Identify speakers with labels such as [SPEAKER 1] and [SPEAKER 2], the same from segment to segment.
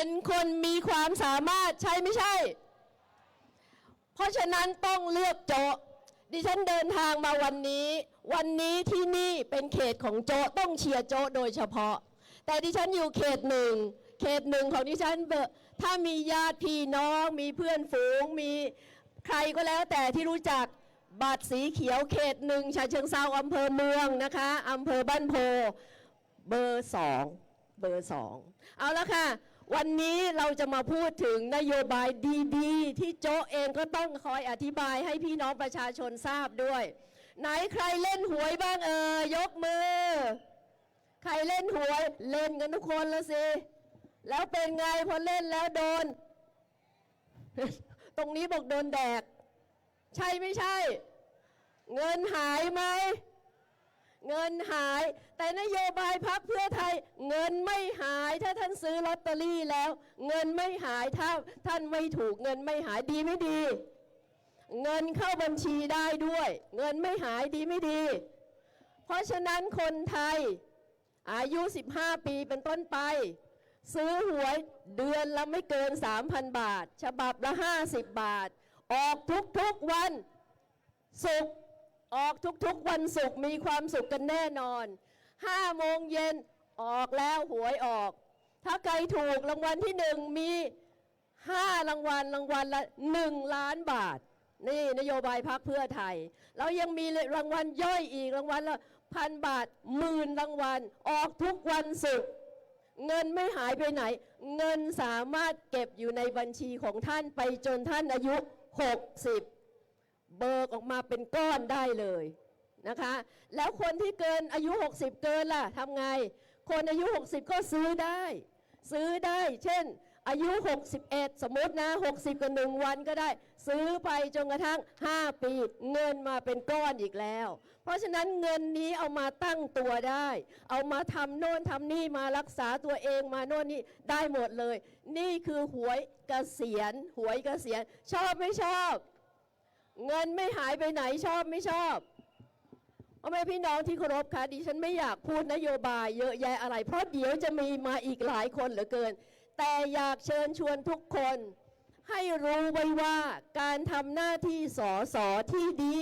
[SPEAKER 1] เป็นคนมีความสามารถใช่ไม่ใช่ เพราะฉะนั้นต้องเลือกโจดิฉันเดินทางมาวันนี้ วันนี้ที่นี่เป็นเขตของโจต้องเชียร์โจโดยเฉพาะ แต่ดิฉันอยู่เขตหนึ่งเขตหนึ่งของดิฉันเบถ้ามีญาติพี่น้อง มีเพื่อนฝูง มีใครก็แล้วแต่ที่รู้จักบัตรสีเขียวเขตหนึ่งฉะเชิงเซาอำเภอเมืองนะคะอำเภอบ้านโพเบอร์สองเบอร์สองเอาละค่ะ วันนี้เราจะมาพูดถึงนโยบายดีๆ ที่โจ๊เองก็ต้องคอยอธิบายให้พี่น้องประชาชนทราบด้วย ไหนใครเล่นหวยบ้างเออยกมือ ใครเล่นหวยเล่นกันทุกคนละสิ แล้วเป็นไงพอเล่นแล้วโดน ตรงนี้บอกโดนแดก ใช่ไม่ใช่ เงินหายไหมเงินหาย แต่นโยบายพักเพื่อไทย เงินไม่หายถ้าท่านซื้อลอตเตอรี่แล้ว เงินไม่หายถ้าท่านไม่ถูกเงินไม่หายดีไม่ดี เงินเข้าบัญชีได้ด้วย เงินไม่หายดีไม่ดี เพราะฉะนั้นคนไทยอายุ 15 ปีเป็นต้นไป ซื้อหวยเดือนละไม่เกิน 3,000 บาท ฉบับละ 50 บาท ออกทุกๆวันศุกร์ออกทุกๆวันศุกร์มีความสุขกันแน่นอน 5โมงเย็นออกแล้วหวยออก ถ้าใครถูกรางวัลที่หนึ่งมี5รางวัลรางวัลละ1ล้านบาท นี่นโยบายพักเพื่อไทย เรายังมีรางวัลย่อยอีกรางวัลละพันบาทหมื่นรางวัลออกทุกวันศุกร์เงินไม่หายไปไหน เงินสามารถเก็บอยู่ในบัญชีของท่านไปจนท่านอายุ 60 เบิกออกมาเป็นก้อนได้เลย นะคะ แล้วคนที่เกินอายุ 60 เกินล่ะทำไง คนอายุ 60 ก็ซื้อได้ ซื้อได้ เช่น อายุ 61 สมมตินะ 60 กับหนึ่งวันก็ได้ ซื้อไปจนกระทั่ง 5 ปี เงินมาเป็นก้อนอีกแล้ว เพราะฉะนั้นเงินนี้เอามาตั้งตัวได้ เอามาทำโน่นทำนี่มารักษาตัวเองมาโน่นนี่ได้หมดเลย นี่คือหวยเกษียณหวยเกษียณชอบไม่ชอบเงินไม่หายไปไหนชอบไม่ชอบ พ่อแม่พี่น้องที่เคารพคะดิฉันไม่อยากพูดนโยบายเยอะแยะอะไร เพราะเดี๋ยวจะมีมาอีกหลายคนเหลือเกิน แต่อยากเชิญชวนทุกคน ให้รู้ไว้ว่าการทำหน้าที่สอสอที่ดี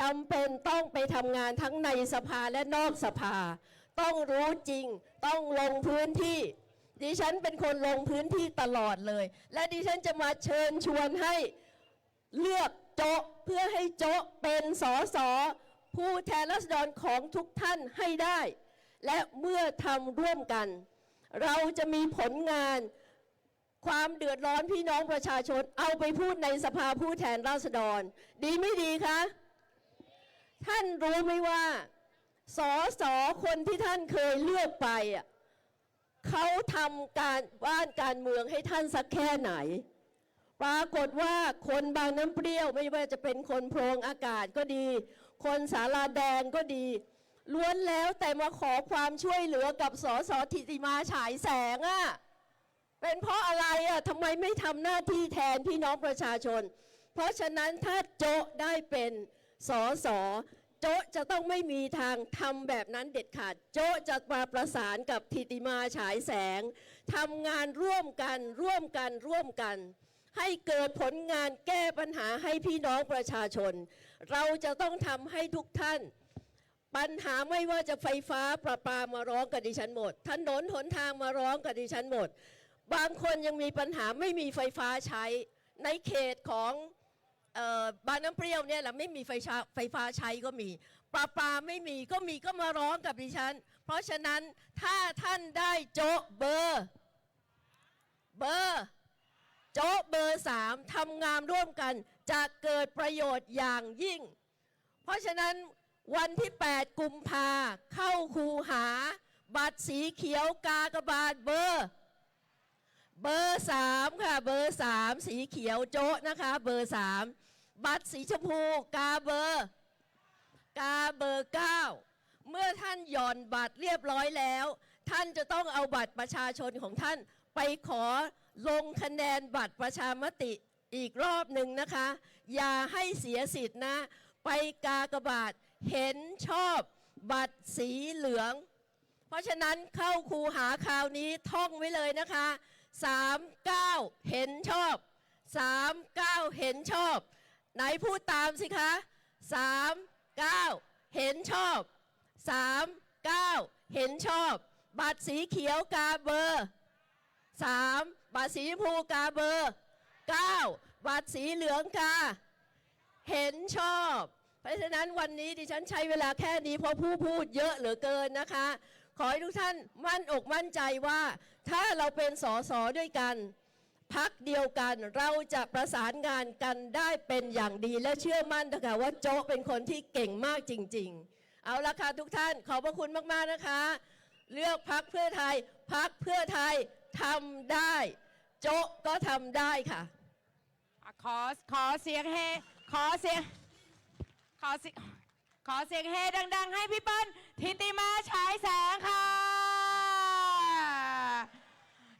[SPEAKER 1] จำเป็นต้องไปทำงานทั้งในสภาและนอกสภา ต้องรู้จริงต้องลงพื้นที่ ดิฉันเป็นคนลงพื้นที่ตลอดเลย และดิฉันจะมาเชิญชวนให้เลือกโจ๊ะเพื่อให้โจ๊ะเป็นสอสอ ผู้แทนราษฎรของทุกท่านให้ได้ และเมื่อทำร่วมกัน เราจะมีผลงานความเดือดร้อนพี่น้องประชาชน เอาไปพูดในสภาผู้แทนราษฎร ดีไม่ดีคะ ท่านรู้ไหมว่าสอสอคนที่ท่านเคยเลือกไปอะเขาทำการบ้านการเมืองให้ท่านสักแค่ไหน ปรากฏว่าคนบางน้ำเปรี้ยวไม่ว่าจะเป็นคนโพรงอากาศก็ดี คนสาราแดงก็ดี ล้วนแล้วแต่มาขอความช่วยเหลือกับสสธิติมาฉายแสงอะ่ะเป็นเพราะอะไรอะ่ะทำไมไม่ทำหน้าที่แทนพี่น้องประชาชน เพราะฉะนั้นถ้าโจะได้เป็นสสโจะจะต้องไม่มีทางทำแบบนั้นเด็ดขาด โจะจะมาประสานกับทิติมาฉายแสงทำงานร่วมกันร่วมกันร่วมกัน ให้เกิดผลงานแก้ปัญหาให้พี่น้องประชาชน เราจะต้องทำให้ทุกท่าน ปัญหาไม่ว่าจะไฟฟ้าประปามาร้องกับดิฉันหมด ถนนหนทางมาร้องกับดิฉันหมด บางคนยังมีปัญหาไม่มีไฟฟ้าใช้ ในเขตของออบางน้ำเปรี้ยวเนี่ยแหละไม่มีไฟฟ้าไฟฟ้าใช้ก็มีปลาปลาไม่มีก็มีก็มาร้องกับดิฉัน เพราะฉะนั้นถ้าท่านได้โจ๊ะเบอร์ เบอร์ โจ๊ะเบอร์สามทำงานร่วมกันจะเกิดประโยชน์อย่างยิ่ง เพราะฉะนั้นวันที่ 8 กุมภาเข้าคูหา บัตรสีเขียวกากบาทเบอร์ เบอร์สามค่ะ เบอร์สามสีเขียวโจ๊ะนะคะ เบอร์สามบัตรสีชมพูกาเบอร์ กาเบอร์เก้าเมื่อท่านหย่อนบัตรเรียบร้อยแล้ว ท่านจะต้องเอาบัตรประชาชนของท่าน ไปขอลงคะแนนบัตรประชามติอีกรอบหนึ่งนะคะ อย่าให้เสียสิทธิ์นะ ไปกากบาทเห็นชอบบัตรสีเหลือง เพราะฉะนั้นเข้าคูหาคราวนี้ท่องไว้เลยนะคะ 39 เห็นชอบ 39 เห็นชอบ ไหนพูดตามสิคะ 39 เห็นชอบ 39 เห็นชอบ บัตรสีเขียวกาเบอร์ 3. บัตรสีชมพูกาเบอร์ 9. บัตรสีเหลืองกา เห็นชอบ เพราะฉะนั้นวันนี้ดิฉันใช้เวลาแค่นี้เพราะผู้พูดเยอะเหลือเกินนะคะ ขอให้ทุกท่านมั่นอกมั่นใจว่า ถ้าเราเป็นสอสอด้วยกันพักเดียวกันเราจะประสานงานกันได้เป็นอย่างดีและเชื่อมั่นนะคะว่าโจ๊กเป็นคนที่เก่งมากจริง ๆ เอาละค่ะทุกท่านขอบพระคุณมากๆนะคะ เลือกพักเพื่อไทยพักเพื่อไทย ทำได้ โจ๊กก็ทำได้ค่ะ
[SPEAKER 2] ขอขอเสียงเฮขอเสียงขอเสียงขอเสียงเฮดัง ๆ ให้พี่เปิ้ลทิติมาฉายแสงค่ะ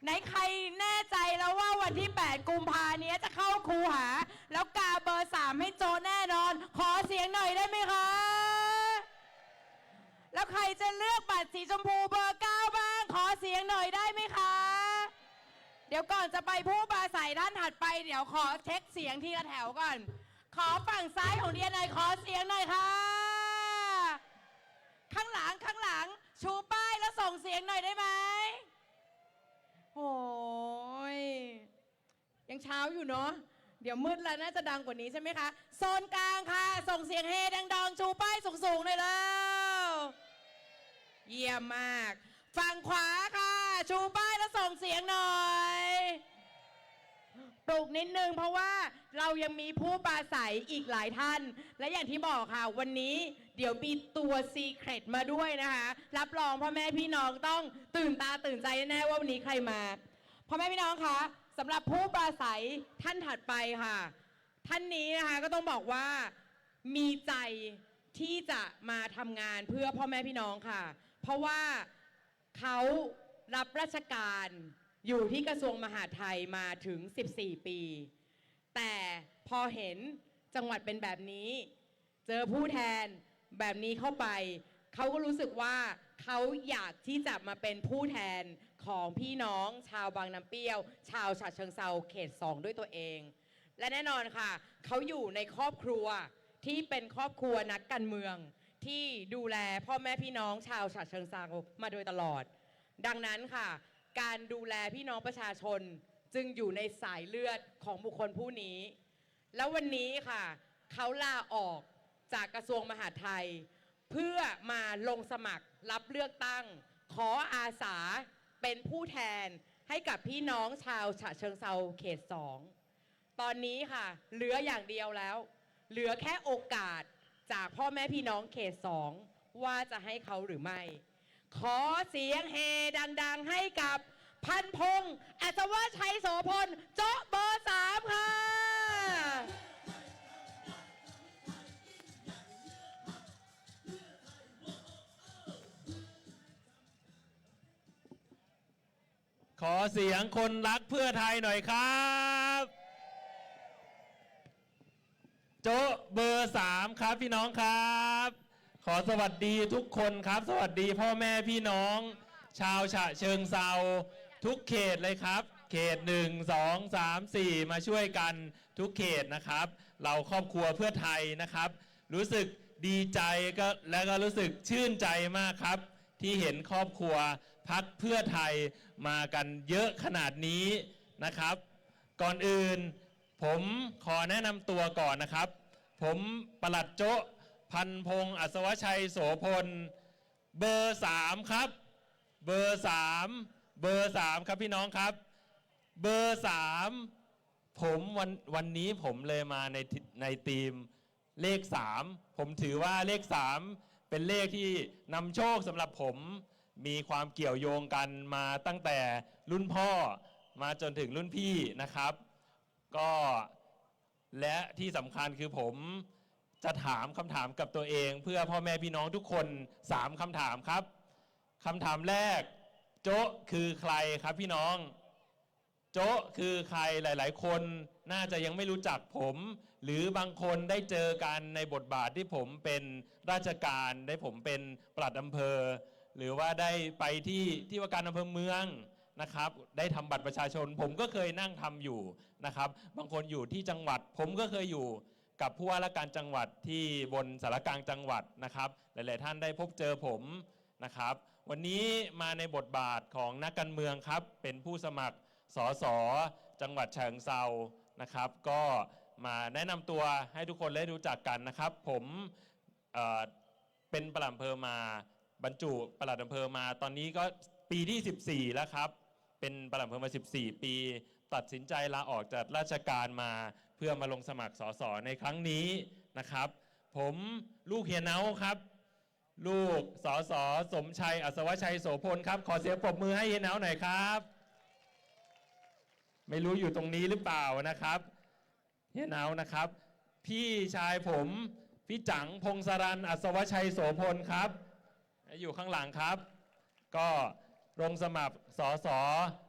[SPEAKER 2] ไหนใครแน่ใจแล้วว่าวันที่ 8 กุมภาเนี้ยจะเข้าครูหา แล้วกาเบอร์ 3 ให้โจแน่นอน ขอเสียงหน่อยได้ไหมคะ แล้วใครจะเลือกบัตรสีชมพูเบอร์ 9 บ้าง ขอเสียงหน่อยได้ เดี๋ยวก่อนจะไปผู้ปราศัยท่านถัดไป เดี๋ยวขอเช็คเสียงทีละแถวก่อน ขอฝั่งซ้ายของเดียหน่อยขอเสียงหน่อยค่ะ ข้างหลังข้างหลัง ชูป้ายแล้วส่งเสียงหน่อยได้ไหมโอ้ยยังเช้าอยู่เนาะเดี๋ยวมืดแล้วน่าจะดังกว่านี้ใช่ไหมคะ โซนกลางค่ะ ส่งเสียงเฮดังๆ ชูป้ายสูงๆหน่อยแล้ว เยี่ยมมาก ฝั่งขวาค่ะ ชูป้ายแล้วส่งเสียงหน่อย ปลุกนิดนึงเพราะว่าเรายังมีผู้ปราศัยอีกหลายท่าน และอย่างที่บอกค่ะ วันนี้เดี๋ยวมีตัวซีเครตมาด้วยนะคะ รับรองพ่อแม่พี่น้องต้องตื่นตาตื่นใจแน่ว่าวันนี้ใครมาพ่อแม่พี่น้องคะสำหรับผู้ปราศัยท่านถัดไปค่ะ ท่านนี้นะคะก็ต้องบอกว่ามีใจที่จะมาทำงานเพื่อพ่อแม่พี่น้องค่ะ เพราะว่า เขารับราชการอยู่ที่กระทรวงมหาดไทยมาถึง 14 ปี แต่พอเห็นจังหวัดเป็นแบบนี้ เจอผู้แทนแบบนี้เข้าไป เขาก็รู้สึกว่าเขาอยากที่จะมาเป็นผู้แทนของพี่น้องชาวบางน้ำเปรี้ยว ชาวฉะเชิงเซาเขต2ด้วยตัวเอง และแน่นอนค่ะ เขาอยู่ในครอบครัวที่เป็นครอบครัวนักการเมือง ที่ดูแลพ่อแม่พี่น้องชาวฉะเชิงเซามาโดยตลอด ดังนั้นค่ะ การดูแลพี่น้องประชาชนจึงอยู่ในสายเลือดของบุคคลผู้นี้ แล้ววันนี้ค่ะ เขาลาออกจากกระทรวงมหาดไทย เพื่อมาลงสมัครรับเลือกตั้ง ขออาสาเป็นผู้แทนให้กับพี่น้องชาวฉะเชิงเซาเขตสอง ตอนนี้ค่ะ เหลืออย่างเดียวแล้ว เหลือแค่โอกาส จากพ่อแม่พี่น้องเขตสองว่าจะให้เขาหรือไม่ ขอเสียงเฮดัง ๆ ให้กับพันพงษ์อัศวชัยโสพลโจ๊ะเบอร์สามค่ะ
[SPEAKER 3] ขอเสียงคนรักเพื่อไทยหน่อยครับ จ๊ะเบอร์สามครับพี่น้องครับ ขอสวัสดีทุกคนครับ สวัสดีพ่อแม่พี่น้อง ชาวฉะเชิงเซาทุกเขตเลยครับ เขตหนึ่งสองสามสี่มาช่วยกันทุกเขตนะครับ เราครอบครัวเพื่อไทยนะครับ รู้สึกดีใจก็และก็รู้สึกชื่นใจมากครับ ที่เห็นครอบครัวพักเพื่อไทยมากันเยอะขนาดนี้นะครับ ก่อนอื่นผมขอแนะนำตัวก่อนนะครับ ผมประหลัดโจะพันพงษ์อัศวชัยโสพล เบอร์สามครับ เบอร์สามเบอร์สามครับพี่น้องครับ เบอร์สามผมวันวันนี้ผมเลยมาในในทีมเลขสามผมถือว่าเลขสามเป็นเลขที่นำโชคสำหรับผมมีความเกี่ยวโยงกันมาตั้งแต่รุ่นพ่อมาจนถึงรุ่นพี่นะครับ ก็ และที่สำคัญคือผมจะถามคำถามกับตัวเอง เพื่อพ่อแม่พี่น้องทุกคนสามคำถามครับคำถามแรก โจ๊ะคือใครครับพี่น้อง โจ๊ะคือใครหลาย ๆ คนน่าจะยังไม่รู้จักผม หรือบางคนได้เจอกันในบทบาทที่ผมเป็นราชการได้ผมเป็นปลัดอำเภอ หรือว่าได้ไปที่ที่ว่าการอำเภอเมือง นะครับ ได้ทำบัตรประชาชน ผมก็เคยนั่งทำอยู่นะครับ บางคนอยู่ที่จังหวัด ผมก็เคยอยู่กับผู้ว่าราชการจังหวัดที่บนสารกลางจังหวัดนะครับ หลาย ๆ ท่านได้พบเจอผมนะครับ วันนี้มาในบทบาทของนักการเมืองครับ เป็นผู้สมัครสสจังหวัดเชิงเซานะครับ ก็มาแนะนำตัวให้ทุกคนได้รู้จักกันนะครับ ผมเเป็นปลัดอำเภอมาบรรจุประหลัดอำเภอมา ตอนนี้ก็ปีที่ 14 แล้วครับ เป็นปลัดอำเภอมา 14 ปี ตัดสินใจลาออกจากราชการมาเพื่อมาลงสมัครสสในครั้งนี้นะครับ ผมลูกเฮียเนาครับ ลูกสสสมชัยอัศวชัยโสพลครับ ขอเสียงปรบมือให้เฮียเนาหน่อยครับ ไม่รู้อยู่ตรงนี้หรือเปล่านะครับเฮียเนานะครับ พี่ชายผมพี่จังพงศรันอัศวชัยโสพลครับ อยู่ข้างหลังครับ ก็ ลงสมัครสอสอ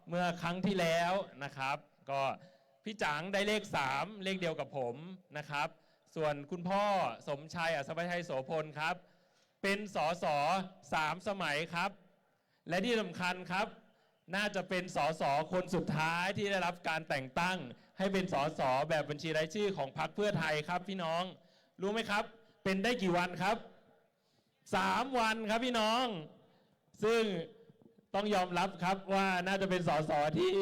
[SPEAKER 3] เมื่อครั้งที่แล้วนะครับ ก็พี่จังได้เลข 3 เลขเดียวกับผมนะครับ ส่วนคุณพ่อสมชัยอัศวชัยโสพลครับ เป็นสอสอสามสมัยครับ และที่สำคัญครับ น่าจะเป็นสอสอคนสุดท้ายที่ได้รับการแต่งตั้ง ให้เป็นสอสอแบบบัญชีรายชื่อของพรรคเพื่อไทยครับพี่น้อง รู้ไหมครับ เป็นได้กี่วันครับสามวันครับพี่น้อง ซึ่ง ต้องยอมรับครับว่าน่าจะเป็นสสที่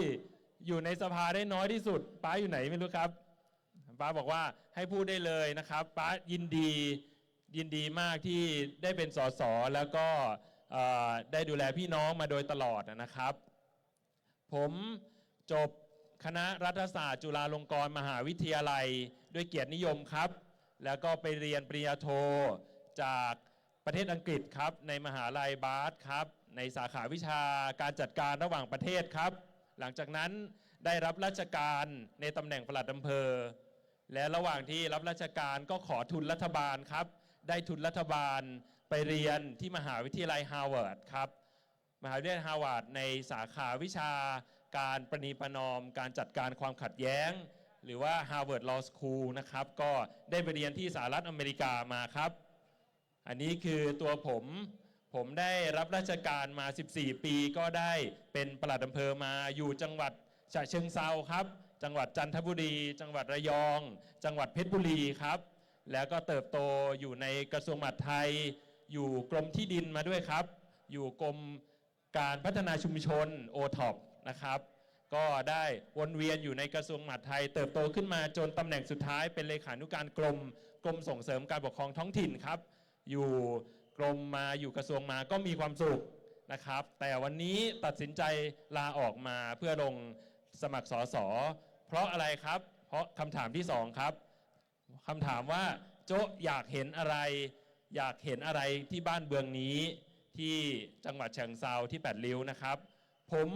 [SPEAKER 3] อยู่ในสภาได้น้อยที่สุด ป้าอยู่ไหนไม่รู้ครับ ป้าบอกว่าให้พูดได้เลยนะครับ ป้ายินดียินดีมากที่ได้เป็นสสแล้วก็ได้ดูแลพี่น้องมาโดยตลอดนะครับ ผมจบคณะรัฐศาสตร์จุฬาลงกรณ์มหาวิทยาลัย ด้วยเกียรตินิยมครับ แล้วก็ไปเรียนปริญญาโทจากประเทศอังกฤษครับ ในมหาลัยบาร์สครับ ในสาขาวิชาการจัดการระหว่างประเทศครับ หลังจากนั้นได้รับราชการในตำแหน่งปลัดอำเภอ และระหว่างที่รับราชการก็ขอทุนรัฐบาลครับ ได้ทุนรัฐบาลไปเรียนที่มหาวิทยาลัยฮาร์วาร์ดครับ มหาวิทยาลัยฮาร์วาร์ดในสาขาวิชาการประนีประนอม การจัดการความขัดแย้ง หรือว่า Harvard Law School นะครับ ก็ได้ไปเรียนที่สหรัฐอเมริกามาครับ อันนี้คือตัวผม ผมได้รับราชการมา 14 ปีก็ได้เป็นปลัดอำเภอมาอยู่จังหวัดฉะเชิงเซาครับ จังหวัดจันทบุรี จังหวัดระยอง จังหวัดเพชรบุรีครับ แล้วก็เติบโตอยู่ในกระทรวงมหาดไทย อยู่กรมที่ดินมาด้วยครับ อยู่กรมการพัฒนาชุมชนโอท็อปนะครับ ก็ได้วนเวียนอยู่ในกระทรวงมหาดไทย เติบโตขึ้นมาจนตำแหน่งสุดท้ายเป็นเลขานุการกรมกรมส่งเสริมการปกครองท้องถิ่นครับ อยู่ กรมมาอยู่กระทรวงมาก็มีความสุขนะครับ แต่วันนี้ตัดสินใจลาออกมาเพื่อลงสมัครสอสอเพราะอะไรครับ เพราะคำถามที่สองครับคำถามว่าโจอยากเห็นอะไร อยากเห็นอะไรที่บ้านเบืองนี้ที่จังหวัดเชียงเซาที่แปดริ้วนะครับ ผม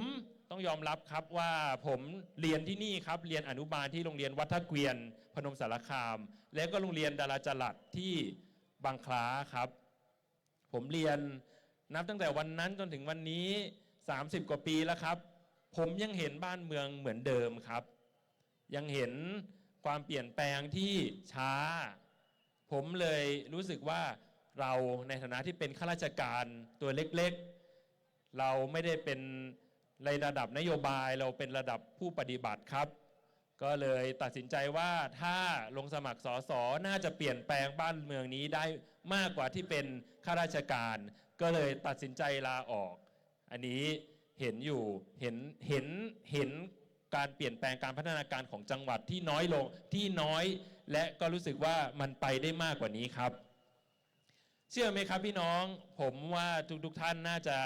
[SPEAKER 3] ต้องยอมรับครับว่าผมเรียนที่นี่ครับเรียนอนุบาลที่โรงเรียนวัดท่าเกวียน พนมสารคาม แล้วก็โรงเรียนดาราจลัดที่บางคล้าครับ ผมเรียนนับตั้งแต่วันนั้นจนถึงวันนี้ 30 กว่าปีแล้วครับ ผมยังเห็นบ้านเมืองเหมือนเดิมครับ ยังเห็นความเปลี่ยนแปลงที่ช้า ผมเลยรู้สึกว่าเราในฐานะที่เป็นข้าราชการตัวเล็กๆ เราไม่ได้เป็นในระดับนโยบายเราเป็นระดับผู้ปฏิบัติครับ ก็เลยตัดสินใจว่าถ้าลงสมัครสอสอน่าจะเปลี่ยนแปลงบ้านเมืองนี้ได้มากกว่าที่เป็นข้าราชการ ก็เลยตัดสินใจลาออก อันนี้เห็นอยู่เห็นเห็นเห็นการเปลี่ยนแปลงการพัฒนาการของจังหวัดที่น้อยลงที่น้อย และก็รู้สึกว่ามันไปได้มากกว่านี้ครับ เชื่อไหมครับพี่น้องผมว่าทุกๆท่านน่าจะ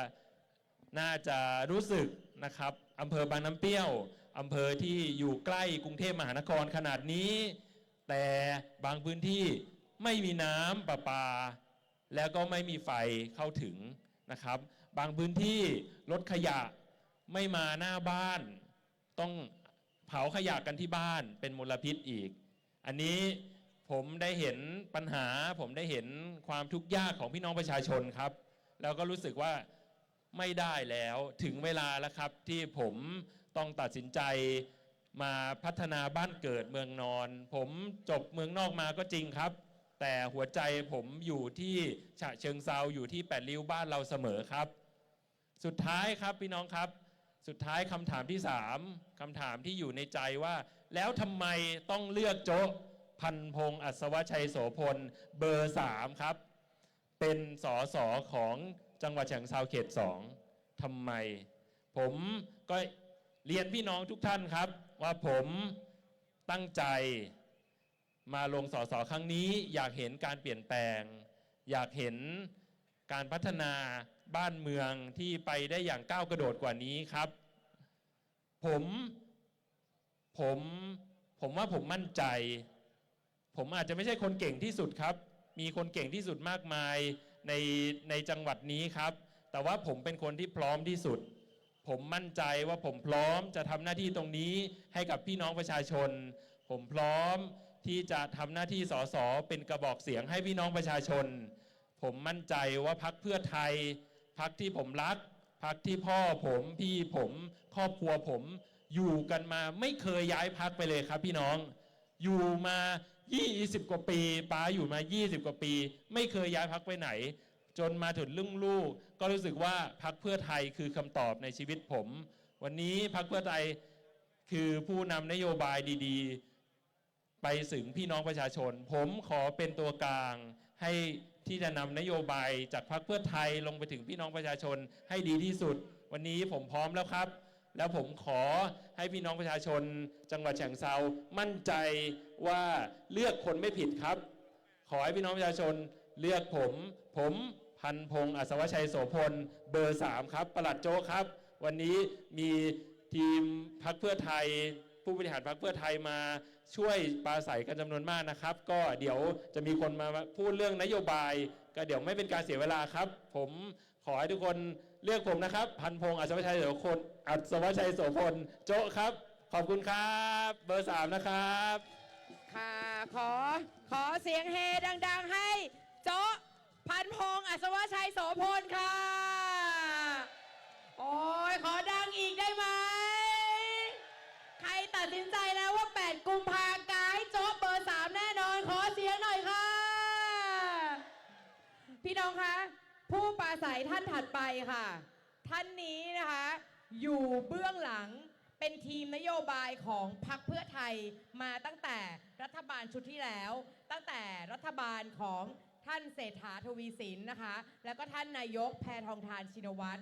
[SPEAKER 3] น่าจะรู้สึกนะครับอำเภอบางน้ำเปรี้ยว อำเภอที่อยู่ใกล้กรุงเทพมหานครขนาดนี้ แต่บางพื้นที่ไม่มีน้ำประปา แล้วก็ไม่มีไฟเข้าถึงนะครับ บางพื้นที่รถขยะไม่มาหน้าบ้าน ต้องเผาขยะกันที่บ้านเป็นมลพิษอีก อันนี้ผมได้เห็นปัญหา ผมได้เห็นความทุกข์ยากของพี่น้องประชาชนครับ แล้วก็รู้สึกว่าไม่ได้แล้วถึงเวลาแล้วครับที่ผม ต้องตัดสินใจมาพัฒนาบ้านเกิดเมืองนอน ผมจบเมืองนอกมาก็จริงครับ แต่หัวใจผมอยู่ที่ฉะเชิงเซาอยู่ที่แปดริ้วบ้านเราเสมอครับ สุดท้ายครับพี่น้องครับ สุดท้ายคำถามที่สามคำถามที่อยู่ในใจว่า แล้วทำไมต้องเลือกโจ๊ะพันพงศ์อัศวชัยโสพลเบอร์สามครับ เป็นสอสอของจังหวัดฉะเชิงเซาเขตสองทำไม ผมก็ เรียนพี่น้องทุกท่านครับ ว่าผมตั้งใจมาลงสอสอครั้งนี้ อยากเห็นการเปลี่ยนแปลง อยากเห็นการพัฒนาบ้านเมืองที่ไปได้อย่างก้าวกระโดดกว่านี้ครับ ผมผมผมว่าผมมั่นใจ ผมอาจจะไม่ใช่คนเก่งที่สุดครับ มีคนเก่งที่สุดมากมายในในจังหวัดนี้ครับ แต่ว่าผมเป็นคนที่พร้อมที่สุด ผมมั่นใจว่าผมพร้อมจะทำหน้าที่ตรงนี้ให้กับพี่น้องประชาชน ผมพร้อมที่จะทำหน้าที่สสเป็นกระบอกเสียงให้พี่น้องประชาชน ผมมั่นใจว่าพักเพื่อไทย พักที่ผมรัก พักที่พ่อผมพี่ผมครอบครัวผมอยู่กันมาไม่เคยย้ายพักไปเลยครับพี่น้อง อยู่มา 20 กว่าปีป้าอยู่มา 20 กว่าปี ไม่เคยย้ายพักไปไหน จนมาถึงลุ่งลูก ก็รู้สึกว่าพักเพื่อไทยคือคำตอบในชีวิตผม วันนี้พักเพื่อไทยคือผู้นำนโยบายดีๆ ไปถึงพี่น้องประชาชน ผมขอเป็นตัวกลางให้ที่จะนำนโยบายจากพรรคเพื่อไทยลงไปถึงพี่น้องประชาชนให้ดีที่สุด วันนี้ผมพร้อมแล้วครับแล้วผมขอให้พี่น้องประชาชน จังหวัดฉะเชิงเซามั่นใจว่าเลือกคนไม่ผิดครับ ขอให้พี่น้องประชาชนเลือกผม ผม พันพงศ์อัศวชัยโสพล เบอร์สามครับ ประหลัดโจครับ วันนี้มีทีมพักเพื่อไทย ผู้บริหารพักเพื่อไทยมาช่วยปราศัยกันจำนวนมากนะครับ ก็เดี๋ยวจะมีคนมาพูดเรื่องนโยบาย ก็เดี๋ยวไม่เป็นการเสียเวลาครับ ผมขอให้ทุกคนเลือกผมนะครับ พันพงศ์อัศวชัยโสพลอัศวชัยโสพลโจครับ ขอบคุณครับ เบอร์สามนะครับ
[SPEAKER 2] ค่ะขอขอเสียงเฮดัง ๆ ให้โจ๊ะ พันพงศ์อัศวชัยโสพลค่ะ โอ้ยขอดังอีกได้ไหม ใครตัดสินใจแล้วว่า 8 กุมภากาให้โจ๊ะเบอร์ 3 แน่นอน ขอเสียงหน่อยค่ะ พี่น้องคะ ผู้ปราศัยท่านถัดไปค่ะ ท่านนี้นะคะ อยู่เบื้องหลังเป็นทีมนโยบายของพรรคเพื่อไทยมาตั้งแต่รัฐบาลชุดที่แล้ว ตั้งแต่รัฐบาลของ ท่านเศรษฐาทวีสินนะคะ แล้วก็ท่านนายกแพทองทานชินวัตร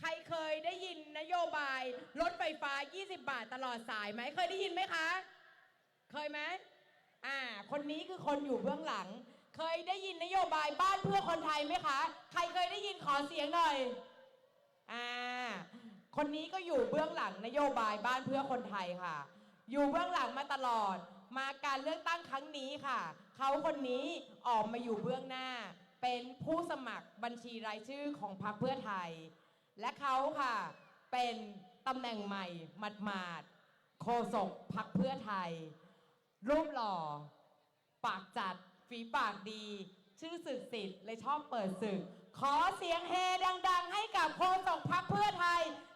[SPEAKER 2] ใครเคยได้ยินนโยบายรถไฟฟ้า 20 บาทตลอดสายไหมเคยได้ยินไหมคะ เคยไหมอ่า คนนี้คือคนอยู่เบื้องหลัง เคยได้ยินนโยบายบ้านเพื่อคนไทยไหมคะ ใครเคยได้ยินขอเสียงหน่อยอ่าคนนี้ก็อยู่เบื้องหลังนโยบายบ้านเพื่อคนไทยค่ะ อยู่เบื้องหลังมาตลอด มาการเลือกตั้งครั้งนี้ค่ะ เขาคนนี้ออกมาอยู่เบื้องหน้า เป็นผู้สมัครบัญชีรายชื่อของพรรคเพื่อไทย และเขาค่ะเป็นตำแหน่งใหม่หมาดโฆษกพรรคเพื่อไทย รูปหล่อ ปากจัด ฝีปากดี ชื่อสึกสิทธิ์เลยชอบเปิดศึก ขอเสียงเฮดัง ๆ ให้กับโฆษกพักเพื่อไทย